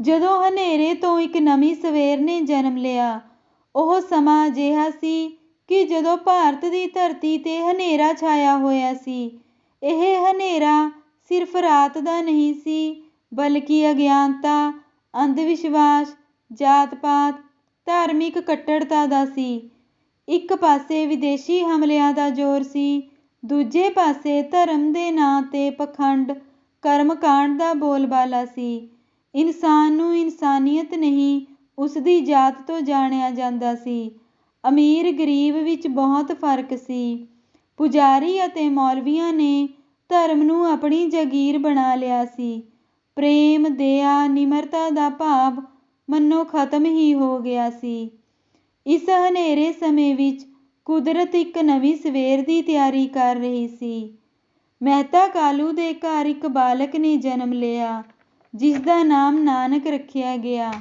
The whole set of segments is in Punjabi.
ਜਦੋਂ ਹਨੇਰੇ ਤੋਂ ਇੱਕ ਨਵੀਂ ਸਵੇਰ ਨੇ ਜਨਮ ਲਿਆ। ਉਹ ਸਮਾਂ ਅਜਿਹਾ ਸੀ ਕਿ ਜਦੋਂ ਭਾਰਤ ਦੀ ਧਰਤੀ 'ਤੇ ਹਨੇਰਾ ਛਾਇਆ ਹੋਇਆ ਸੀ। ਇਹ ਹਨੇਰਾ ਸਿਰਫ਼ ਰਾਤ ਦਾ ਨਹੀਂ ਸੀ, ਬਲਕਿ ਅਗਿਆਨਤਾ, ਅੰਧ-ਵਿਸ਼ਵਾਸ, ਜਾਤ-ਪਾਤ, ਧਾਰਮਿਕ ਕੱਟੜਤਾ ਦਾ ਸੀ। ਇੱਕ ਪਾਸੇ ਵਿਦੇਸ਼ੀ ਹਮਲਿਆਂ ਦਾ ਜ਼ੋਰ ਸੀ, ਦੂਜੇ ਪਾਸੇ ਧਰਮ ਦੇ ਨਾਂ 'ਤੇ ਪਖੰਡ, ਕਰਮ-ਕਾਂਡ ਦਾ ਬੋਲਬਾਲਾ ਸੀ। ਇਨਸਾਨ ਨੂੰ ਇਨਸਾਨੀਅਤ ਨਹੀਂ, ਉਸਦੀ ਜਾਤ ਤੋਂ ਜਾਣਿਆ ਜਾਂਦਾ ਸੀ। ਅਮੀਰ-ਗਰੀਬ ਵਿੱਚ ਬਹੁਤ ਫ਼ਰਕ ਸੀ। ਪੁਜਾਰੀ ਅਤੇ ਮੌਲਵੀਆਂ ਨੇ ਧਰਮ ਨੂੰ ਆਪਣੀ ਜਾਗੀਰ ਬਣਾ ਲਿਆ ਸੀ। ਪ੍ਰੇਮ, ਦਇਆ, ਨਿਮਰਤਾ ਦਾ ਭਾਵ ਮਨੋਂ ਖ਼ਤਮ ਹੀ ਹੋ ਗਿਆ ਸੀ। ਇਸ ਹਨੇਰੇ ਸਮੇਂ ਵਿੱਚ ਕੁਦਰਤ ਇੱਕ ਨਵੀਂ ਸਵੇਰ ਦੀ ਤਿਆਰੀ ਕਰ ਰਹੀ ਸੀ। ਮਹਿਤਾ ਕਾਲੂ ਦੇ ਘਰ ਇੱਕ ਬਾਲਕ ਨੇ ਜਨਮ ਲਿਆ, ਜਿਸਦਾ ਨਾਮ ਨਾਨਕ ਰੱਖਿਆ ਗਿਆ।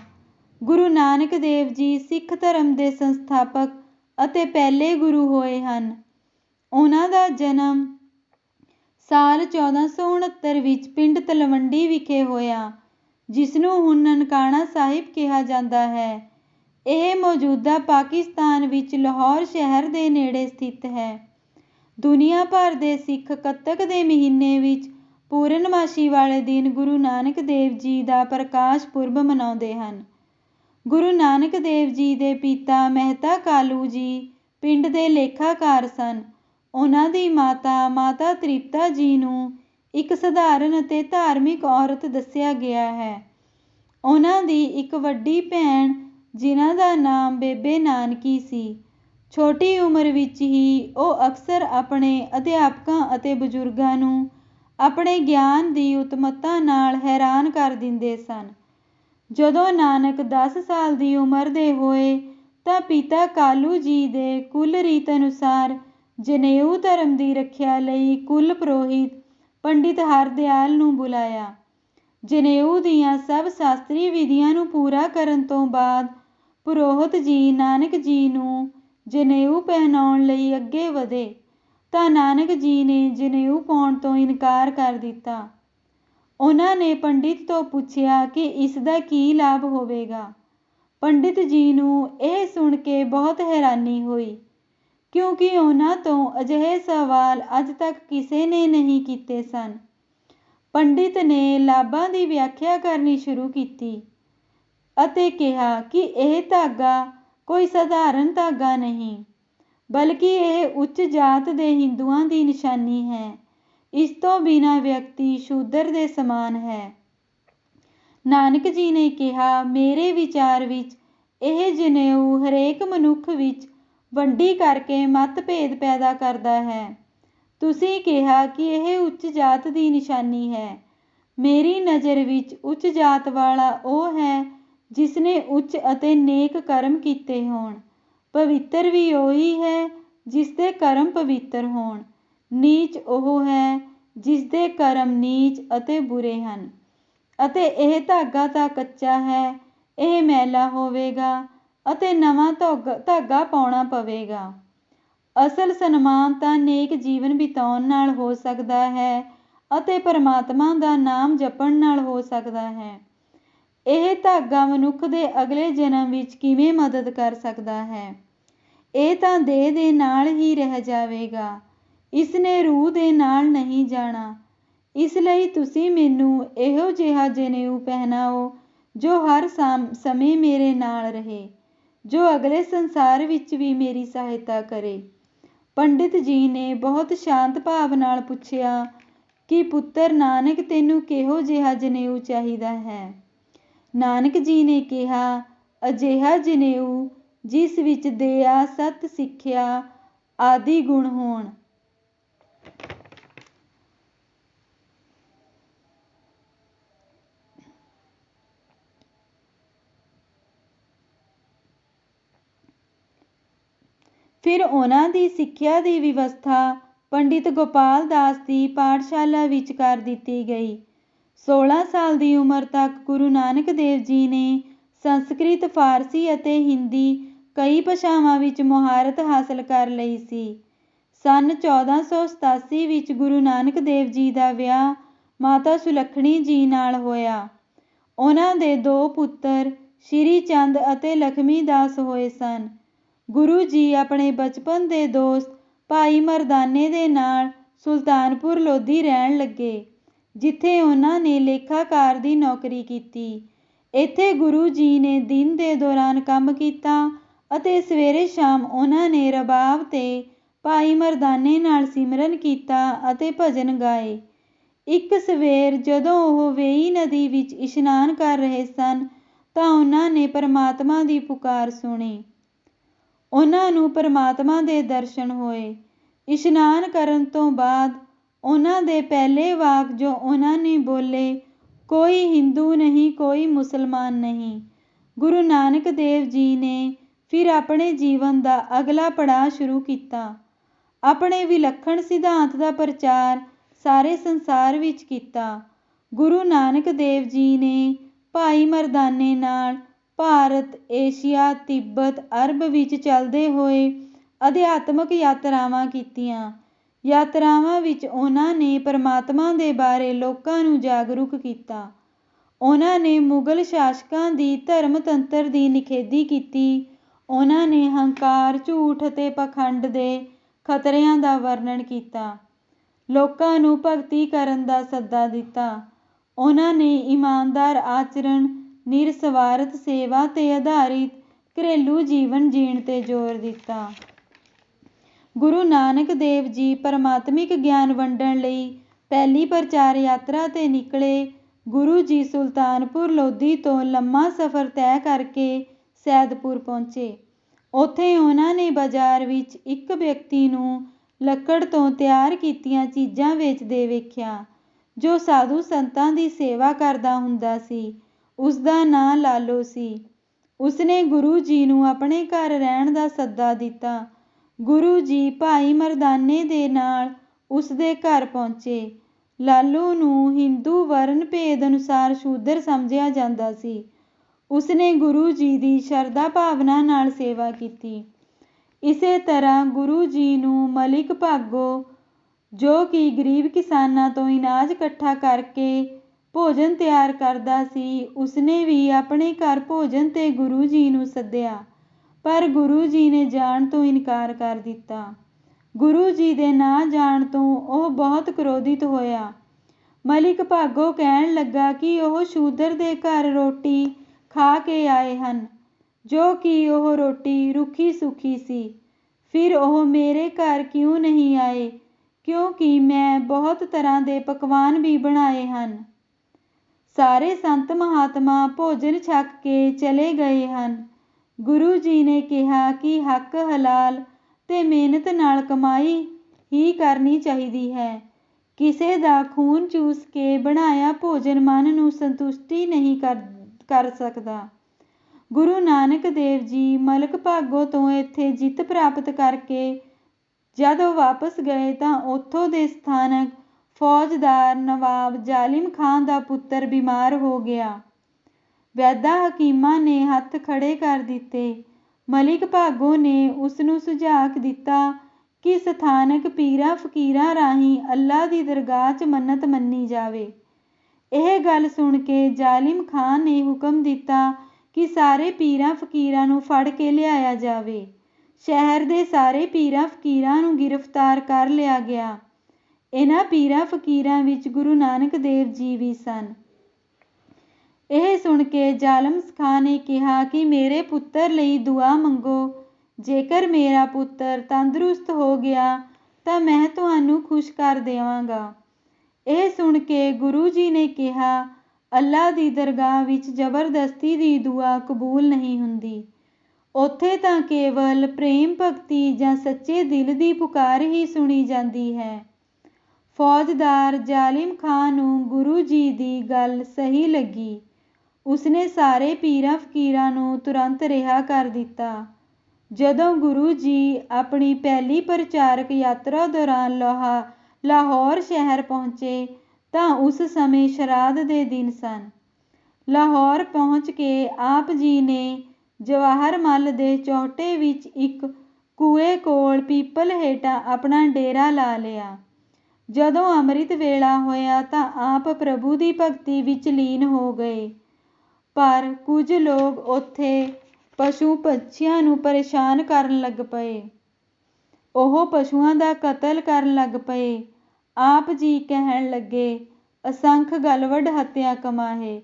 ਗੁਰੂ ਨਾਨਕ ਦੇਵ ਜੀ ਸਿੱਖ ਧਰਮ ਦੇ ਸੰਸਥਾਪਕ ਅਤੇ ਪਹਿਲੇ ਗੁਰੂ ਹੋਏ ਹਨ। ਉਹਨਾਂ ਦਾ ਜਨਮ ਸਾਲ ਚੌਦਾਂ ਸੌ ਉਣੱਤਰ ਵਿੱਚ ਪਿੰਡ ਤਲਵੰਡੀ ਵਿਖੇ ਹੋਇਆ, ਜਿਸ ਨੂੰ ਹੁਣ ਨਨਕਾਣਾ ਸਾਹਿਬ ਕਿਹਾ ਜਾਂਦਾ ਹੈ। ਇਹ ਮੌਜੂਦਾ ਪਾਕਿਸਤਾਨ ਵਿੱਚ ਲਾਹੌਰ ਸ਼ਹਿਰ ਦੇ ਨੇੜੇ ਸਥਿਤ ਹੈ। ਦੁਨੀਆ ਭਰ ਦੇ ਸਿੱਖ ਕੱਤਕ ਦੇ ਮਹੀਨੇ ਵਿੱਚ ਪੂਰਨਮਾਸ਼ੀ ਵਾਲੇ ਦਿਨ ਗੁਰੂ ਨਾਨਕ ਦੇਵ ਜੀ ਦਾ ਪ੍ਰਕਾਸ਼ ਪੁਰਬ ਮਨਾਉਂਦੇ ਹਨ। ਗੁਰੂ ਨਾਨਕ ਦੇਵ ਜੀ ਦੇ ਪਿਤਾ ਮਹਿਤਾ ਕਾਲੂ ਜੀ ਪਿੰਡ ਦੇ ਲੇਖਾਕਾਰ ਸਨ। ਉਹਨਾਂ ਦੀ ਮਾਤਾ, ਮਾਤਾ ਤ੍ਰਿਪਤਾ ਜੀ ਨੂੰ ਇੱਕ ਸਧਾਰਨ ਅਤੇ ਧਾਰਮਿਕ ਔਰਤ ਦੱਸਿਆ ਗਿਆ ਹੈ। ਉਹਨਾਂ ਦੀ ਇੱਕ ਵੱਡੀ ਭੈਣ, ਜਿਨ੍ਹਾਂ ਦਾ ਨਾਮ ਬੇਬੇ ਨਾਨਕੀ ਸੀ, ਛੋਟੀ ਉਮਰ ਵਿੱਚ ਹੀ ਉਹ ਅਕਸਰ ਆਪਣੇ ਅਧਿਆਪਕਾਂ ਅਤੇ ਬਜ਼ੁਰਗਾਂ ਨੂੰ ਆਪਣੇ ਗਿਆਨ ਦੀ ਉੱਤਮਤਾ ਨਾਲ ਹੈਰਾਨ ਕਰ ਦਿੰਦੇ ਸਨ। ਜਦੋਂ ਨਾਨਕ ਦਸ ਸਾਲ ਦੀ ਉਮਰ ਦੇ ਹੋਏ, ਤਾਂ ਪਿਤਾ ਕਾਲੂ ਜੀ ਦੇ ਕੁਲ-ਰੀਤ ਅਨੁਸਾਰ ਜਨੇਊ ਧਰਮ ਦੀ ਰੱਖਿਆ ਲਈ ਕੁਲ ਪ੍ਰੋਹਿਤ ਪੰਡਿਤ ਹਰਦਿਆਲ ਨੂੰ ਬੁਲਾਇਆ। ਜਨੇਊ ਦੀਆਂ ਸਭ ਸ਼ਾਸਤਰੀ ਵਿਧੀਆਂ ਨੂੰ ਪੂਰਾ ਕਰਨ ਤੋਂ ਬਾਅਦ ਪੁਰੋਹਿਤ ਜੀ ਨਾਨਕ ਜੀ ਨੂੰ ਜਨੇਊ ਪਹਿਨਾਉਣ ਲਈ ਅੱਗੇ ਵਧੇ ਤਾਂ ਨਾਨਕ ਜੀ ਨੇ ਜਨੇਊ ਪਾਉਣ ਤੋਂ ਇਨਕਾਰ ਕਰ ਦਿੱਤਾ। ਉਹਨਾਂ ਨੇ ਪੰਡਿਤ ਤੋਂ ਪੁੱਛਿਆ ਕਿ ਇਸ ਦਾ ਕੀ ਲਾਭ ਹੋਵੇਗਾ। ਪੰਡਿਤ ਜੀ ਨੂੰ ਇਹ ਸੁਣ ਕੇ ਬਹੁਤ ਹੈਰਾਨੀ ਹੋਈ, ਕਿਉਂਕਿ ਉਹਨਾਂ ਤੋਂ ਅਜਿਹੇ ਸਵਾਲ ਅੱਜ ਤੱਕ ਕਿਸੇ ਨੇ ਨਹੀਂ ਕੀਤੇ ਸਨ। ਪੰਡਿਤ ਨੇ ਲਾਭਾਂ ਦੀ ਵਿਆਖਿਆ ਕਰਨੀ ਸ਼ੁਰੂ ਕੀਤੀ ਅਤੇ ਕਿਹਾ ਕਿ ਇਹ ਧਾਗਾ ਕੋਈ ਸਧਾਰਨ ਧਾਗਾ ਨਹੀਂ, ਬਲਕਿ ਇਹ ਉੱਚ ਜਾਤ ਦੇ ਹਿੰਦੂਆਂ ਦੀ ਨਿਸ਼ਾਨੀ ਹੈ। ਇਸ ਤੋਂ ਬਿਨਾਂ ਵਿਅਕਤੀ ਸ਼ੂਦਰ ਦੇ ਸਮਾਨ ਹੈ। ਨਾਨਕ ਜੀ ਨੇ ਕਿਹਾ, ਮੇਰੇ ਵਿਚਾਰ ਵਿੱਚ ਇਹ ਜਨੇਊ ਹਰੇਕ ਮਨੁੱਖ ਵਿੱਚ ਵੰਡੀ ਕਰਕੇ ਮਤਭੇਦ ਪੈਦਾ ਕਰਦਾ ਹੈ। ਤੁਸੀਂ ਕਿਹਾ ਕਿ ਇਹ ਉੱਚ ਜਾਤ ਦੀ ਨਿਸ਼ਾਨੀ ਹੈ। ਮੇਰੀ ਨਜ਼ਰ ਵਿੱਚ ਉੱਚ ਜਾਤ ਵਾਲਾ ਉਹ ਹੈ, ਜਿਸਨੇ ਉੱਚ ਅਤੇ ਨੇਕ ਕਰਮ ਕੀਤੇ ਹੋਣ। ਪਵਿੱਤਰ ਵੀ ਉਹੀ ਹੈ, ਜਿਸਦੇ ਕਰਮ ਪਵਿੱਤਰ ਹੋਣ। ਨੀਚ ਉਹ ਹੈ, ਜਿਸਦੇ ਕਰਮ ਨੀਚ ਅਤੇ ਬੁਰੇ ਹਨ। ਅਤੇ ਇਹ ਧਾਗਾ ਤਾਂ ਕੱਚਾ ਹੈ, ਇਹ ਮੈਲਾ ਹੋਵੇਗਾ ਅਤੇ ਨਵਾਂ ਧਾਗਾ ਪਾਉਣਾ ਪਵੇਗਾ। ਅਸਲ ਸਨਮਾਨ ਤਾਂ ਨੇਕ ਜੀਵਨ ਬਿਤਾਉਣ ਨਾਲ ਹੋ ਸਕਦਾ ਹੈ ਅਤੇ ਪਰਮਾਤਮਾ ਦਾ ਨਾਮ ਜਪਣ ਨਾਲ ਹੋ ਸਕਦਾ ਹੈ। ਇਹ ਧਾਗਾ ਮਨੁੱਖ ਦੇ ਅਗਲੇ ਜਨਮ ਵਿੱਚ ਕਿਵੇਂ ਮਦਦ ਕਰ ਸਕਦਾ ਹੈ? ਇਹ ਤਾਂ ਦੇਹ ਦੇ ਨਾਲ ਹੀ ਰਹਿ ਜਾਵੇਗਾ, ਇਸ ਨੇ ਰੂਹ ਦੇ ਨਾਲ ਨਹੀਂ ਜਾਣਾ। ਇਸ ਲਈ ਤੁਸੀਂ ਮੈਨੂੰ ਇਹੋ ਜਿਹਾ ਜਨੇਊ ਪਹਿਨਾਓ, ਜੋ ਹਰ ਸਮੇਂ ਮੇਰੇ ਨਾਲ ਰਹੇ, ਜੋ ਅਗਲੇ ਸੰਸਾਰ ਵਿੱਚ ਵੀ ਮੇਰੀ ਸਹਾਇਤਾ ਕਰੇ। ਪੰਡਿਤ ਜੀ ਨੇ ਬਹੁਤ ਸ਼ਾਂਤ ਭਾਵ ਨਾਲ ਪੁੱਛਿਆ ਕਿ ਪੁੱਤਰ ਨਾਨਕ ਤੈਨੂੰ ਕਿਹੋ ਜਿਹਾ ਜਨੇਊ ਚਾਹੀਦਾ ਹੈ? ਨਾਨਕ ਜੀ ਨੇ ਕਿਹਾ, ਅਜਿਹਾ ਜਨੇਊ ਜਿਸ ਵਿੱਚ ਦਇਆ, ਸੱਤ, ਸਿੱਖਿਆ ਆਦਿ ਗੁਣ ਹੋਣ। ਫਿਰ ਉਹਨਾਂ ਦੀ ਸਿੱਖਿਆ ਦੀ ਵਿਵਸਥਾ ਪੰਡਿਤ ਗੋਪਾਲ ਦਾਸ ਦੀ ਪਾਠਸ਼ਾਲਾ ਵਿੱਚ ਕਰ ਦਿੱਤੀ ਗਈ। ਸੋਲ੍ਹਾਂ ਸਾਲ ਦੀ ਉਮਰ ਤੱਕ ਗੁਰੂ ਨਾਨਕ ਦੇਵ ਜੀ ਨੇ ਸੰਸਕ੍ਰਿਤ, ਫ਼ਾਰਸੀ ਅਤੇ ਹਿੰਦੀ ਕਈ ਭਾਸ਼ਾਵਾਂ ਵਿੱਚ ਮੁਹਾਰਤ ਹਾਸਲ ਕਰ ਲਈ ਸੀ। ਸੰਨ ਚੌਦਾਂ ਸੌ ਸਤਾਸੀ ਵਿੱਚ ਗੁਰੂ ਨਾਨਕ ਦੇਵ ਜੀ ਦਾ ਵਿਆਹ ਮਾਤਾ ਸੁਲੱਖਣੀ ਜੀ ਨਾਲ ਹੋਇਆ। ਉਹਨਾਂ ਦੇ ਦੋ ਪੁੱਤਰ ਸ਼੍ਰੀ ਚੰਦ ਅਤੇ ਲਖਮੀ ਦਾਸ ਹੋਏ ਸਨ। ਗੁਰੂ ਜੀ ਆਪਣੇ ਬਚਪਨ ਦੇ ਦੋਸਤ ਭਾਈ ਮਰਦਾਨੇ ਦੇ ਨਾਲ ਸੁਲਤਾਨਪੁਰ ਲੋਧੀ ਰਹਿਣ ਲੱਗੇ, ਜਿੱਥੇ ਉਹਨਾਂ ਨੇ ਲੇਖਾਕਾਰ ਦੀ ਨੌਕਰੀ ਕੀਤੀ। ਇੱਥੇ ਗੁਰੂ ਜੀ ਨੇ ਦਿਨ ਦੇ ਦੌਰਾਨ ਕੰਮ ਕੀਤਾ ਅਤੇ ਸਵੇਰੇ-ਸ਼ਾਮ ਉਹਨਾਂ ਨੇ ਰਬਾਬ ਤੇ ਭਾਈ ਮਰਦਾਨੇ ਨਾਲ ਸਿਮਰਨ ਕੀਤਾ ਅਤੇ ਭਜਨ ਗਾਏ। ਇੱਕ ਸਵੇਰ ਜਦੋਂ ਉਹ ਵੇਈ ਨਦੀ ਵਿੱਚ ਇਸ਼ਨਾਨ ਕਰ ਰਹੇ ਸਨ, ਤਾਂ ਉਹਨਾਂ ਨੇ ਪਰਮਾਤਮਾ ਦੀ ਪੁਕਾਰ ਸੁਣੀ। ਉਹਨਾਂ ਨੂੰ ਪਰਮਾਤਮਾ ਦੇ ਦਰਸ਼ਨ ਹੋਏ। ਇਸ਼ਨਾਨ ਕਰਨ ਤੋਂ ਬਾਅਦ ਉਹਨਾਂ ਦੇ ਪਹਿਲੇ ਵਾਕ ਜੋ ਉਹਨਾਂ ਨੇ ਬੋਲੇ, "ਕੋਈ ਹਿੰਦੂ ਨਹੀਂ, ਕੋਈ ਮੁਸਲਮਾਨ ਨਹੀਂ।" ਗੁਰੂ ਨਾਨਕ ਦੇਵ ਜੀ ਨੇ ਫਿਰ ਆਪਣੇ ਜੀਵਨ ਦਾ ਅਗਲਾ ਪੜਾਅ ਸ਼ੁਰੂ ਕੀਤਾ। ਆਪਣੇ ਵਿਲੱਖਣ ਸਿਧਾਂਤ ਦਾ ਪ੍ਰਚਾਰ ਸਾਰੇ ਸੰਸਾਰ ਵਿੱਚ ਕੀਤਾ। ਗੁਰੂ ਨਾਨਕ ਦੇਵ ਜੀ ਨੇ ਭਾਈ ਮਰਦਾਨੇ ਨਾਲ ਭਾਰਤ, ਏਸ਼ੀਆ, ਤਿੱਬਤ, ਅਰਬ ਵਿੱਚ ਚੱਲਦੇ ਹੋਏ ਅਧਿਆਤਮਕ ਯਾਤਰਾਵਾਂ ਕੀਤੀਆਂ। ਯਾਤਰਾਵਾਂ ਵਿੱਚ ਉਹਨਾਂ ਨੇ ਪਰਮਾਤਮਾ ਦੇ ਬਾਰੇ ਲੋਕਾਂ ਨੂੰ ਜਾਗਰੂਕ ਕੀਤਾ। ਉਹਨਾਂ ਨੇ ਮੁਗਲ ਸ਼ਾਸਕਾਂ ਦੀ ਧਰਮ-ਤੰਤਰ ਦੀ ਨਿਖੇਧੀ ਕੀਤੀ। ਉਹਨਾਂ ਨੇ ਹੰਕਾਰ, ਝੂਠ ਅਤੇ ਪਾਖੰਡ ਦੇ ਖ਼ਤਰਿਆਂ ਦਾ ਵਰਣਨ ਕੀਤਾ। ਲੋਕਾਂ ਨੂੰ ਭਗਤੀ ਕਰਨ ਦਾ ਸੱਦਾ ਦਿੱਤਾ। ਉਹਨਾਂ ਨੇ ਇਮਾਨਦਾਰ ਆਚਰਣ, ਨਿਰਸਵਾਰਥ ਸੇਵਾ ਤੇ ਆਧਾਰਿਤ ਘਰੇਲੂ ਜੀਵਨ ਜੀਣ ਤੇ ਜ਼ੋਰ ਦਿੱਤਾ। ਗੁਰੂ ਨਾਨਕ ਦੇਵ ਜੀ ਪਰਮਾਤਮਿਕ ਗਿਆਨ ਵੰਡਣ ਲਈ ਪਹਿਲੀ ਪ੍ਰਚਾਰ ਯਾਤਰਾ ਤੇ ਨਿਕਲੇ। ਗੁਰੂ ਜੀ ਸੁਲਤਾਨਪੁਰ ਲੋਧੀ ਤੋਂ ਲੰਮਾ ਸਫ਼ਰ ਤੈਅ ਕਰਕੇ ਸੈਦਪੁਰ ਪਹੁੰਚੇ। ਉੱਥੇ ਉਹਨਾਂ ਨੇ ਬਾਜ਼ਾਰ ਵਿੱਚ ਇੱਕ ਵਿਅਕਤੀ ਨੂੰ ਲੱਕੜ ਤੋਂ ਤਿਆਰ ਕੀਤੀਆਂ ਚੀਜ਼ਾਂ ਵੇਚਦੇ ਵੇਖਿਆ, ਜੋ ਸਾਧੂ-ਸੰਤਾਂ ਦੀ ਸੇਵਾ ਕਰਦਾ ਹੁੰਦਾ ਸੀ। ਉਸਦਾ ਨਾਂ ਲਾਲੋ ਸੀ। ਉਸਨੇ ਗੁਰੂ ਜੀ ਨੂੰ ਆਪਣੇ ਘਰ ਰਹਿਣ ਦਾ ਸੱਦਾ ਦਿੱਤਾ। ਗੁਰੂ ਜੀ ਭਾਈ ਮਰਦਾਨੇ ਦੇ ਨਾਲ ਉਸਦੇ ਘਰ ਪਹੁੰਚੇ। ਲਾਲੂ ਨੂੰ ਹਿੰਦੂ ਵਰਨ-ਭੇਦ ਅਨੁਸਾਰ ਸ਼ੂਦਰ ਸਮਝਿਆ ਜਾਂਦਾ ਸੀ। ਉਸਨੇ ਗੁਰੂ ਜੀ ਦੀ ਸ਼ਰਧਾ-ਭਾਵਨਾ ਨਾਲ ਸੇਵਾ ਕੀਤੀ। ਇਸੇ ਤਰ੍ਹਾਂ ਗੁਰੂ ਜੀ ਨੂੰ ਮਲਿਕ ਭਾਗੋ, ਜੋ ਕਿ ਗਰੀਬ ਕਿਸਾਨਾਂ ਤੋਂ ਇਨਾਜ ਇਕੱਠਾ ਕਰਕੇ ਭੋਜਨ ਤਿਆਰ ਕਰਦਾ ਸੀ, ਉਸਨੇ ਵੀ ਆਪਣੇ ਘਰ ਭੋਜਨ ਤੇ ਗੁਰੂ ਜੀ ਨੂੰ ਸੱਦਿਆ, ਪਰ ਗੁਰੂ ਜੀ ਨੇ ਜਾਣ ਤੋਂ ਇਨਕਾਰ ਕਰ ਦਿੱਤਾ। ਗੁਰੂ ਜੀ ਦੇ ਨਾ ਜਾਣ ਤੋਂ ਉਹ ਬਹੁਤ ਕ੍ਰੋਧਿਤ ਹੋਇਆ। ਮਲਿਕ ਭਾਗੋ ਕਹਿਣ ਲੱਗਾ ਕਿ ਉਹ ਸ਼ੂਦਰ ਦੇ ਘਰ ਰੋਟੀ ਖਾ ਕੇ ਆਏ ਹਨ, ਜੋ ਕਿ ਉਹ ਰੋਟੀ ਰੁੱਖੀ-ਸੁੱਕੀ ਸੀ। ਫਿਰ ਉਹ ਮੇਰੇ ਘਰ ਕਿਉਂ ਨਹੀਂ ਆਏ, ਕਿਉਂਕਿ ਮੈਂ ਬਹੁਤ ਤਰ੍ਹਾਂ ਦੇ ਪਕਵਾਨ ਵੀ ਬਣਾਏ ਹਨ। ਸਾਰੇ ਸੰਤ-ਮਹਾਤਮਾ ਭੋਜਨ ਛਕ ਕੇ ਚਲੇ ਗਏ ਹਨ। ਗੁਰੂ ਜੀ ਨੇ ਕਿਹਾ ਕਿ ਹੱਕ ਹਲਾਲ ਤੇ ਮਿਹਨਤ ਨਾਲ ਕਮਾਈ ਹੀ ਕਰਨੀ ਚਾਹੀਦੀ ਹੈ। ਕਿਸੇ ਦਾ ਖੂਨ ਚੂਸ ਕੇ ਬਣਾਇਆ ਭੋਜਨ ਮਨ ਨੂੰ ਸੰਤੁਸ਼ਟੀ ਨਹੀਂ ਕਰ ਸਕਦਾ। ਗੁਰੂ ਨਾਨਕ ਦੇਵ ਜੀ ਮਲਕ ਭਾਗੋ ਤੋਂ ਇੱਥੇ ਜਿੱਤ ਪ੍ਰਾਪਤ ਕਰਕੇ ਜਦ ਵਾਪਸ ਗਏ ਤਾਂ ਉੱਥੋਂ ਦੇ ਸਥਾਨਕ ਫੌਜਦਾਰ ਨਵਾਬ ਜ਼ਾਲਿਮ ਖਾਨ ਦਾ ਪੁੱਤਰ ਬਿਮਾਰ ਹੋ ਗਿਆ। ਵੈਦਾਂ-ਹਕੀਮਾਂ ਨੇ ਹੱਥ ਖੜ੍ਹੇ ਕਰ ਦਿੱਤੇ। ਮਲਿਕ ਭਾਗੋ ਨੇ ਉਸਨੂੰ ਸੁਝਾਅ ਦਿੱਤਾ ਕਿ ਸਥਾਨਕ ਪੀਰਾਂ-ਫ਼ਕੀਰਾਂ ਰਾਹੀਂ ਅੱਲਾ ਦੀ ਦਰਗਾਹ 'ਚ ਮੰਨਤ ਮੰਨੀ ਜਾਵੇ। ਇਹ ਗੱਲ ਸੁਣ ਕੇ ਜ਼ਾਲਿਮ ਖਾਂ ਨੇ ਹੁਕਮ ਦਿੱਤਾ ਕਿ ਸਾਰੇ ਪੀਰਾਂ-ਫ਼ਕੀਰਾਂ ਨੂੰ ਫੜ ਕੇ ਲਿਆਇਆ ਜਾਵੇ। ਸ਼ਹਿਰ ਦੇ ਸਾਰੇ ਪੀਰਾਂ-ਫ਼ਕੀਰਾਂ ਨੂੰ ਗ੍ਰਿਫਤਾਰ ਕਰ ਲਿਆ ਗਿਆ। ਇਹਨਾਂ ਪੀਰਾਂ-ਫ਼ਕੀਰਾਂ ਵਿੱਚ ਗੁਰੂ ਨਾਨਕ ਦੇਵ ਜੀ ਵੀ ਸਨ। ਇਹ ਸੁਣ ਕੇ ਜ਼ਾਲਮ ਖਾਂ ਨੇ ਕਿਹਾ ਕਿ ਮੇਰੇ ਪੁੱਤਰ ਲਈ ਦੁਆ ਮੰਗੋ, ਜੇਕਰ ਮੇਰਾ ਪੁੱਤਰ ਤੰਦਰੁਸਤ ਹੋ ਗਿਆ ਤਾਂ ਮੈਂ ਤੁਹਾਨੂੰ ਖ਼ੁਸ਼ ਕਰ ਦੇਵਾਂਗਾ। ਇਹ ਸੁਣ ਕੇ ਗੁਰੂ ਜੀ ਨੇ ਕਿਹਾ, ਅੱਲਾ ਦੀ ਦਰਗਾਹ ਵਿੱਚ ਜ਼ਬਰਦਸਤੀ ਦੀ ਦੁਆ ਕਬੂਲ ਨਹੀਂ ਹੁੰਦੀ। ਉੱਥੇ ਤਾਂ ਕੇਵਲ ਪ੍ਰੇਮ-ਭਗਤੀ ਜਾਂ ਸੱਚੇ ਦਿਲ ਦੀ ਪੁਕਾਰ ਹੀ ਸੁਣੀ ਜਾਂਦੀ ਹੈ। ਫੌਜਦਾਰ ਜ਼ਾਲਿਮ ਖਾਂ ਨੂੰ ਗੁਰੂ ਜੀ ਦੀ ਗੱਲ ਸਹੀ ਲੱਗੀ। ਉਸਨੇ ਸਾਰੇ ਪੀਰਾਂ-ਫ਼ਕੀਰਾਂ ਨੂੰ ਤੁਰੰਤ ਰਿਹਾਅ ਕਰ ਦਿੱਤਾ। ਜਦੋਂ ਗੁਰੂ ਜੀ ਆਪਣੀ ਪਹਿਲੀ ਪ੍ਰਚਾਰਕ ਯਾਤਰਾ ਦੌਰਾਨ ਲੋਹਾ, ਲਾਹੌਰ ਸ਼ਹਿਰ ਪਹੁੰਚੇ, ਤਾਂ ਉਸ ਸਮੇਂ ਸ਼ਰਾਧ ਦੇ ਦਿਨ ਸਨ। ਲਾਹੌਰ ਪਹੁੰਚ ਕੇ ਆਪ ਜੀ ਨੇ ਜਵਾਹਰ ਮੱਲ ਦੇ ਚੌਹਟੇ ਵਿੱਚ ਇੱਕ ਕੂਏ ਕੋਲ ਪੀਪਲ ਹੇਠਾਂ ਆਪਣਾ ਡੇਰਾ ਲਾ ਲਿਆ। ਜਦੋਂ ਅੰਮ੍ਰਿਤ ਵੇਲਾ ਹੋਇਆ ਤਾਂ ਆਪ ਪ੍ਰਭੂ ਦੀ ਭਗਤੀ ਵਿੱਚ ਲੀਨ ਹੋ ਗਏ। ਪਰ ਕੁਝ ਲੋਕ ਉੱਥੇ ਪਸ਼ੂ ਪੰਛੀਆਂ ਨੂੰ ਪਰੇਸ਼ਾਨ ਕਰਨ ਲੱਗ ਪਏ। ਉਹ ਪਸ਼ੂਆਂ ਦਾ ਕਤਲ ਕਰਨ ਲੱਗ ਪਏ। ਆਪ ਜੀ ਕਹਿਣ ਲੱਗੇ, "ਅਸੰਖ ਗਲਵਡ ਹੱਤਿਆ ਕਮਾਹੇ,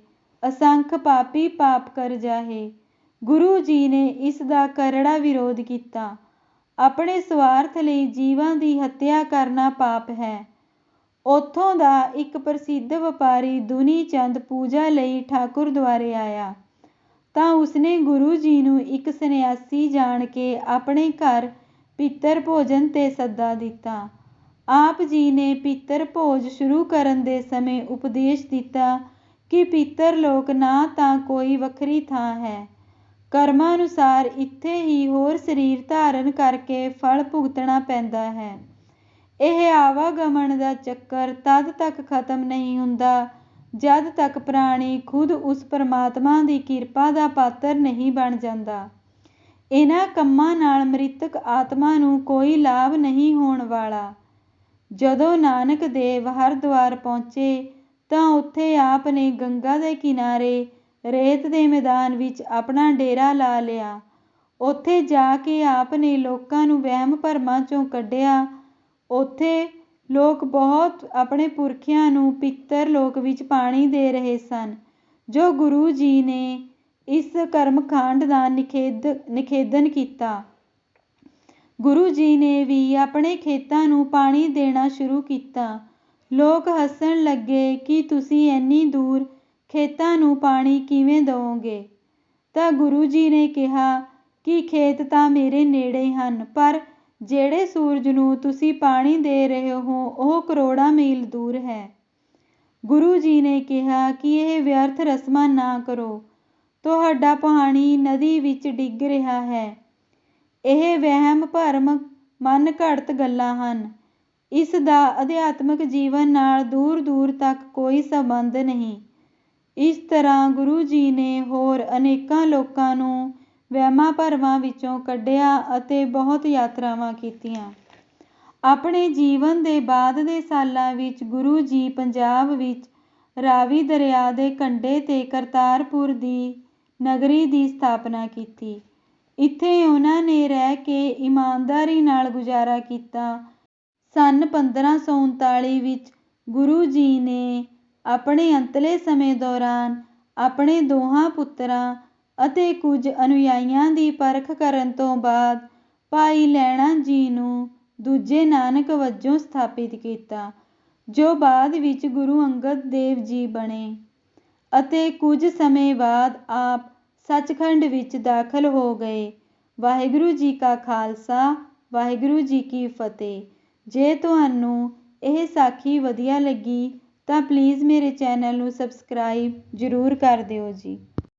ਅਸੰਖ ਪਾਪੀ ਪਾਪ ਕਰ ਜਾਹੇ।" ਗੁਰੂ ਜੀ ਨੇ ਇਸ ਦਾ ਕਰੜਾ ਵਿਰੋਧ ਕੀਤਾ। ਆਪਣੇ ਸਵਾਰਥ ਲਈ ਜੀਵਾਂ ਦੀ ਹੱਤਿਆ ਕਰਨਾ ਪਾਪ ਹੈ। ਉੱਥੋਂ ਦਾ ਇੱਕ ਪ੍ਰਸਿੱਧ ਵਪਾਰੀ ਦੁਨੀ ਚੰਦ ਪੂਜਾ ਲਈ ਠਾਕੁਰ ਦੁਆਰੇ ਆਇਆ, ਤਾਂ ਉਸਨੇ ਗੁਰੂ ਜੀ ਨੂੰ ਇੱਕ ਸੰਨਿਆਸੀ ਜਾਣ ਕੇ ਆਪਣੇ ਘਰ ਪਿੱਤਰ ਭੋਜਨ 'ਤੇ ਸੱਦਾ ਦਿੱਤਾ। ਆਪ ਜੀ ਨੇ ਪਿੱਤਰ ਭੋਜ ਸ਼ੁਰੂ ਕਰਨ ਦੇ ਸਮੇਂ ਉਪਦੇਸ਼ ਦਿੱਤਾ ਕਿ ਪਿੱਤਰ ਲੋਕ ਨਾ ਤਾਂ ਕੋਈ ਵੱਖਰੀ ਥਾਂ ਹੈ, ਕਰਮਾਂ ਅਨੁਸਾਰ ਇੱਥੇ ਹੀ ਹੋਰ ਸਰੀਰ ਧਾਰਨ ਕਰਕੇ ਫਲ ਭੁਗਤਣਾ ਪੈਂਦਾ ਹੈ। ਇਹ ਆਵਾਗਮਨ ਦਾ ਚੱਕਰ ਤਦ ਤੱਕ ਖਤਮ ਨਹੀਂ ਹੁੰਦਾ, ਜਦ ਤੱਕ ਪ੍ਰਾਣੀ ਖੁਦ ਉਸ ਪਰਮਾਤਮਾ ਦੀ ਕਿਰਪਾ ਦਾ ਪਾਤਰ ਨਹੀਂ ਬਣ ਜਾਂਦਾ। ਇਹਨਾਂ ਕੰਮਾਂ ਨਾਲ ਮ੍ਰਿਤਕ ਆਤਮਾ ਨੂੰ ਕੋਈ ਲਾਭ ਨਹੀਂ ਹੋਣ ਵਾਲਾ। ਜਦੋਂ ਨਾਨਕ ਦੇਵ ਹਰਿਦੁਆਰ ਪਹੁੰਚੇ, ਤਾਂ ਉੱਥੇ ਆਪ ਨੇ ਗੰਗਾ ਦੇ ਕਿਨਾਰੇ ਰੇਤ ਦੇ ਮੈਦਾਨ ਵਿੱਚ ਆਪਣਾ ਡੇਰਾ ਲਾ ਲਿਆ। ਉੱਥੇ ਜਾ ਕੇ ਆਪ ਨੇ ਲੋਕਾਂ ਨੂੰ ਵਹਿਮ ਭਰਮਾਂ 'ਚੋਂ ਕੱਢਿਆ। ਉੱਥੇ ਲੋਕ ਬਹੁਤ ਆਪਣੇ ਪੁਰਖਿਆਂ ਨੂੰ ਪਿੱਤਰ ਲੋਕ ਵਿੱਚ ਪਾਣੀ ਦੇ ਰਹੇ ਸਨ, ਜੋ ਗੁਰੂ ਜੀ ਨੇ ਇਸ ਕਰਮ ਕਾਂਡ ਦਾ ਨਿਖੇਧ ਨਿਖੇਧਨ ਕੀਤਾ। ਗੁਰੂ ਜੀ ਨੇ ਵੀ ਆਪਣੇ ਖੇਤਾਂ ਨੂੰ ਪਾਣੀ ਦੇਣਾ ਸ਼ੁਰੂ ਕੀਤਾ। ਲੋਕ ਹੱਸਣ ਲੱਗੇ ਕਿ ਤੁਸੀਂ ਇੰਨੀ ਦੂਰ ਖੇਤਾਂ ਨੂੰ ਪਾਣੀ ਕਿਵੇਂ ਦਓਗੇ? ਤਾਂ ਗੁਰੂ ਜੀ ਨੇ ਕਿਹਾ ਕਿ ਖੇਤ ਤਾਂ ਮੇਰੇ ਨੇੜੇ ਹਨ, ਪਰ ਜਿਹੜੇ ਸੂਰਜ ਨੂੰ ਤੁਸੀਂ ਪਾਣੀ ਦੇ ਰਹੇ ਹੋ, ਉਹ ਕਰੋੜਾਂ ਮੀਲ ਦੂਰ ਹੈ। ਗੁਰੂ ਜੀ ਨੇ ਕਿਹਾ ਕਿ ਇਹ ਵਿਅਰਥ ਰਸਮਾਂ ਨਾ ਕਰੋ, ਤੁਹਾਡਾ ਪਾਣੀ ਨਦੀ ਵਿੱਚ ਡਿੱਗ ਰਿਹਾ ਹੈ। ਇਹ ਵਹਿਮ ਭਰਮ ਮਨ ਘੜਤ ਗੱਲਾਂ ਹਨ, ਇਸ ਦਾ ਅਧਿਆਤਮਕ ਜੀਵਨ ਨਾਲ ਦੂਰ-ਦੂਰ ਤੱਕ ਕੋਈ ਸੰਬੰਧ ਨਹੀਂ। ਇਸ ਤਰ੍ਹਾਂ ਗੁਰੂ ਜੀ ਨੇ ਹੋਰ ਅਨੇਕਾਂ ਲੋਕਾਂ ਨੂੰ ਵਹਿਮਾਂ ਭਰਮਾਂ ਵਿੱਚੋਂ ਕੱਢਿਆ ਅਤੇ ਬਹੁਤ ਯਾਤਰਾਵਾਂ ਕੀਤੀਆਂ। ਆਪਣੇ ਜੀਵਨ ਦੇ ਬਾਅਦ ਦੇ ਸਾਲਾਂ ਵਿੱਚ ਗੁਰੂ ਜੀ ਪੰਜਾਬ ਵਿੱਚ ਰਾਵੀ ਦਰਿਆ ਦੇ ਕੰਢੇ 'ਤੇ ਕਰਤਾਰਪੁਰ ਦੀ ਨਗਰੀ ਦੀ ਸਥਾਪਨਾ ਕੀਤੀ। ਇੱਥੇ ਉਹਨਾਂ ਨੇ ਰਹਿ ਕੇ ਇਮਾਨਦਾਰੀ ਨਾਲ ਗੁਜ਼ਾਰਾ ਕੀਤਾ। ਸੰਨ ਪੰਦਰਾਂ ਸੌ ਉਨਤਾਲੀ ਵਿੱਚ ਗੁਰੂ ਜੀ ਨੇ ਆਪਣੇ ਅੰਤਲੇ ਸਮੇਂ ਦੌਰਾਨ ਆਪਣੇ ਦੋਹਾਂ ਪੁੱਤਰਾਂ ਅਤੇ ਕੁਝ ਅਨੁਯਾਈਆਂ ਦੀ ਪਰਖ ਕਰਨ ਤੋਂ ਬਾਅਦ ਭਾਈ ਲਹਿਣਾ ਜੀ ਨੂੰ ਦੂਜੇ ਨਾਨਕ ਵਜੋਂ ਸਥਾਪਿਤ ਕੀਤਾ, ਜੋ ਬਾਅਦ ਵਿੱਚ ਗੁਰੂ ਅੰਗਦ ਦੇਵ ਜੀ ਬਣੇ ਅਤੇ ਕੁਝ ਸਮੇਂ ਬਾਅਦ ਆਪ ਸੱਚਖੰਡ ਵਿੱਚ ਦਾਖਲ ਹੋ ਗਏ। ਵਾਹਿਗੁਰੂ ਜੀ ਕਾ ਖਾਲਸਾ ਵਾਹਿਗੁਰੂ ਜੀ ਕੀ ਫਤਿਹ। ਜੇ ਤੁਹਾਨੂੰ ਇਹ ਸਾਖੀ ਵਧੀਆ ਲੱਗੀ ਤਾਂ ਪਲੀਜ਼ ਮੇਰੇ ਚੈਨਲ ਨੂੰ ਸਬਸਕ੍ਰਾਈਬ ਜ਼ਰੂਰ ਕਰ ਦਿਓ ਜੀ।